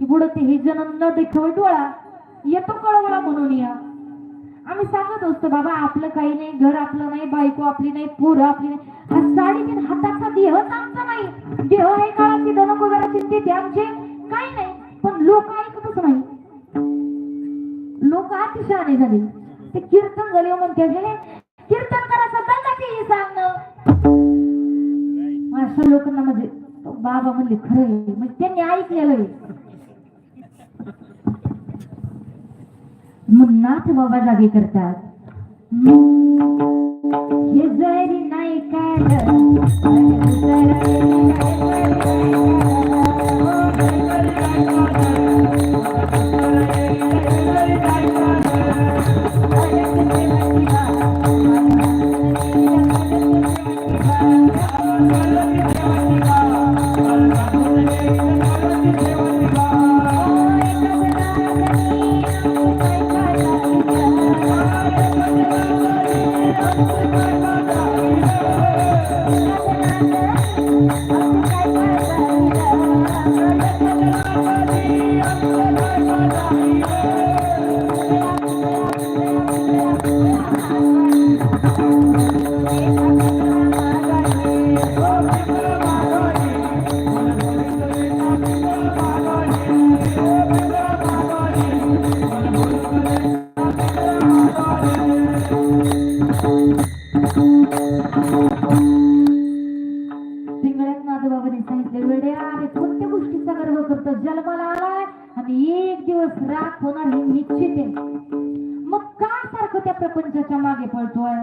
की पुढे ते हे जण न देखावे डोळा. येतो कळवळा म्हणून या. आम्ही सांगत असतो बाबा आपलं काही नाही घर आपलं नाही बायको आपली नाही पोरं आपली नाही. हा साडेतीन हाताचा देहच आमचा नाही. देह आहे काळाची धन कुबेराची ते ते आमचे. काही नाही पण लोक ऐकतच नाही. लोक अतिशहाणे झाले. ते कीर्तन झाले म्हणते गेले कीर्तन करायचं बंद ते सांगणं? अशा लोकांना म्हणजे बाबा म्हणले खरं म्हणजे त्यांनी ऐकलेलं आहे. मग बाबा जागे करतात. हे जरी नाही Música कोणत्या गोष्टीचा गर्व करतो? जन्माला आलाय आणि एक दिवस राख होणार हे निश्चित आहे. मग का सारखं त्या प्रपंचाच्या मागे पळतोय?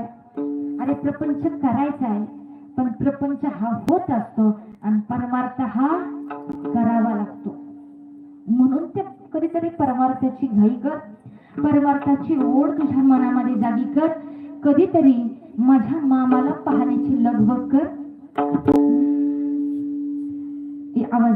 अरे प्रपंच करायचा आहे पण प्रपंच हा होत असतो आणि परमार्थ हा करावा लागतो. म्हणून ते कधीतरी परमार्थाची घाई कर परमार्थाची ओढ तुझ्या मनामध्ये जागी कर कधीतरी माझ्या मामाला पाहण्याची लगबग कर.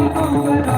Oh,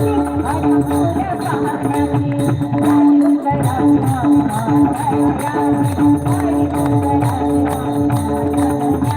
Thank you.